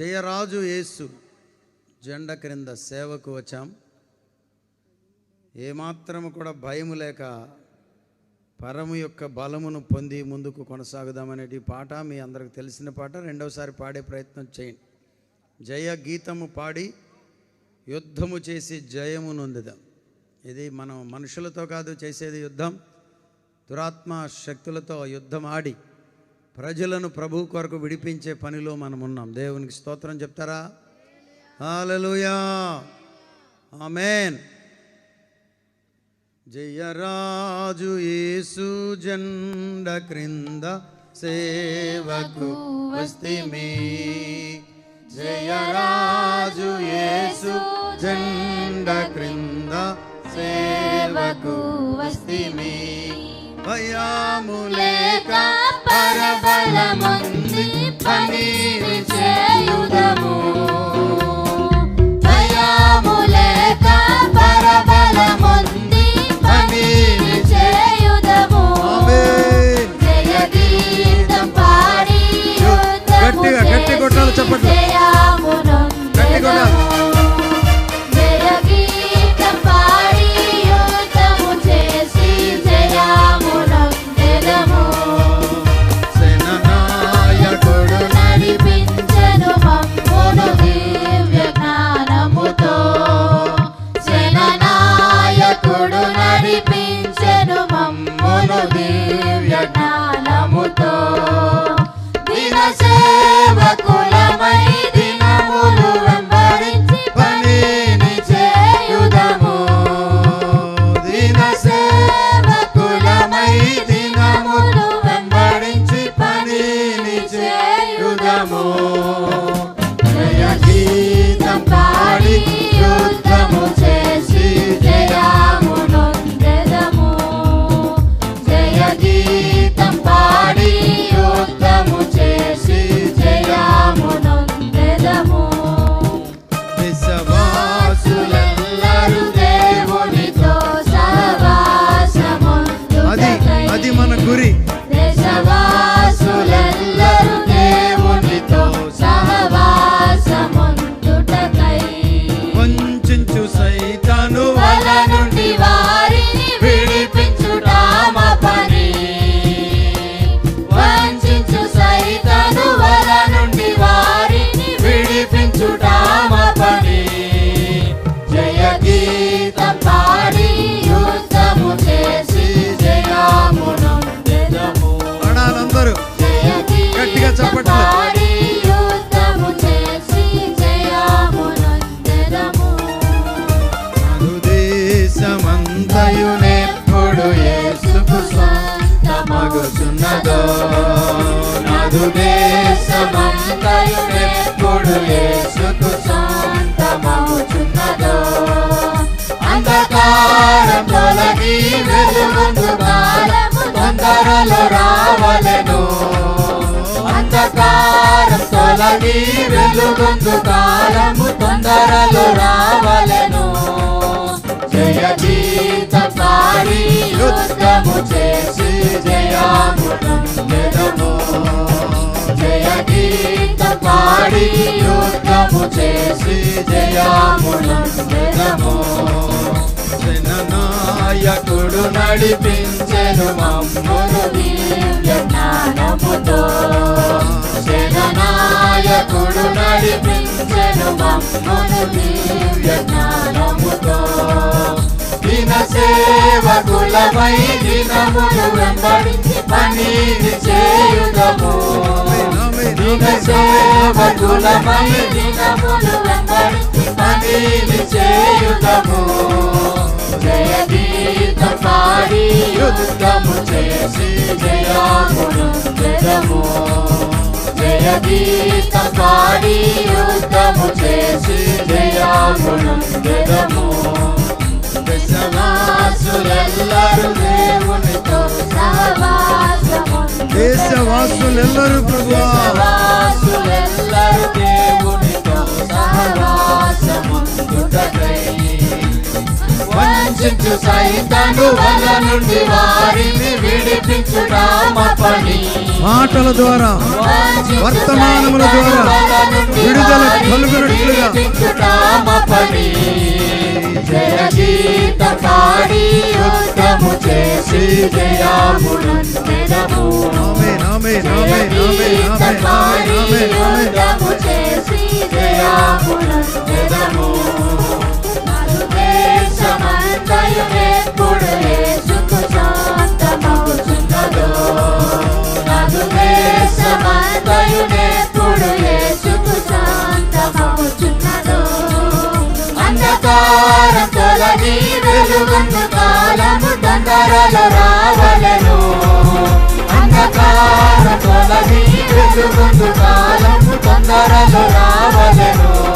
జయరాజు యేసు జెండ క్రింద సేవకు వచ్చాం. ఏమాత్రము కూడా భయము లేక పరము యొక్క బలమును పొంది ముందుకు కొనసాగుదామనేటి పాట మీ అందరికి తెలిసిన పాట. రెండవసారి పాడే ప్రయత్నం చేయండి. జయ గీతము పాడి యుద్ధము చేసి జయము నొందుదాం. ఇది మనం మనుషులతో కాదు చేసేది యుద్ధం. దురాత్మ శక్తులతో యుద్ధం ఆడి ప్రజలను ప్రభు కొరకు విడిపించే పనిలో మనం ఉన్నాం దేవునికి స్తోత్రం చెప్తారా? Hallelujah amen. జయరాజు యేసు జండ క్రింద సేవకు వస్తిమి. జయరాజు యేసు జండ క్రింద సేవకు వస్తిమి. భయాము లేక పరబలమంది పనీరు చేయుదము భయము లేక పరబలముంది పనిని చేయుదము. ఆమేన్. జయగీతం పాడి యుద్ధము గట్టిగా, గట్టి కొట్టాలి చప్పట్లు. నదు దేశమంతయునెప్పుడు యేసుకు సొంతమగుచున్నదో అంధకారం తొలగి వెలుగొందు కాలము తొందరలో రావలను. అంధకారం తొలగి కాలము తొందరలో జయ జీత పాడి యుద్ధము చేసి జయమునొందెదము జననాయకుడు నడిపించెను మమ్మును దివ్య జ్ఞానముతో. సేననాయకుడు నడిపించెను మమ్మును దివ్య జ్ఞానముతో. దిన సేవకులమై దినములు వెంబడించి పనిని చేయుదము. దిన సేవకులమై దినములు వెంబడించి పనిని చేయుదము జయ గీత పాడి యుద్ధము చేసి జయమునొందెదము జయ గీత పాడి యుద్ధము చేసి జయమునొందెదము దేశవాసులెల్లరూ ప్రభువా. దేవునితో సహవాసముందుటకై. వంచ వంచు సైతను వల నుండి వారిని పని మాటల ద్వారా వర్తమానముల ద్వారా విడుదల కలుగునట్లుగా. జయ గీత పాడి యుద్ధము చేసి జయామునందెదము ఆమేన్, ఆమేన్, ఆమేన్, ఆమేన్, ఆమేన్, ఆమేన్, ఆమేన్, చేసి జయామునందెదము నలు దేశమంతయు ఎప్పుడు యేసుకు శాంతమవుచున్నదో నలు దేశమంతయు ఎప్పుడు యేసుకు శాంతమవుచున్నదో అంధకారం తొలగి వెలుగుందు కాలము తొందరలో రావలెను అంధకారం తొలగి వెలుగుందు కాలము తొందరలో రావలెను.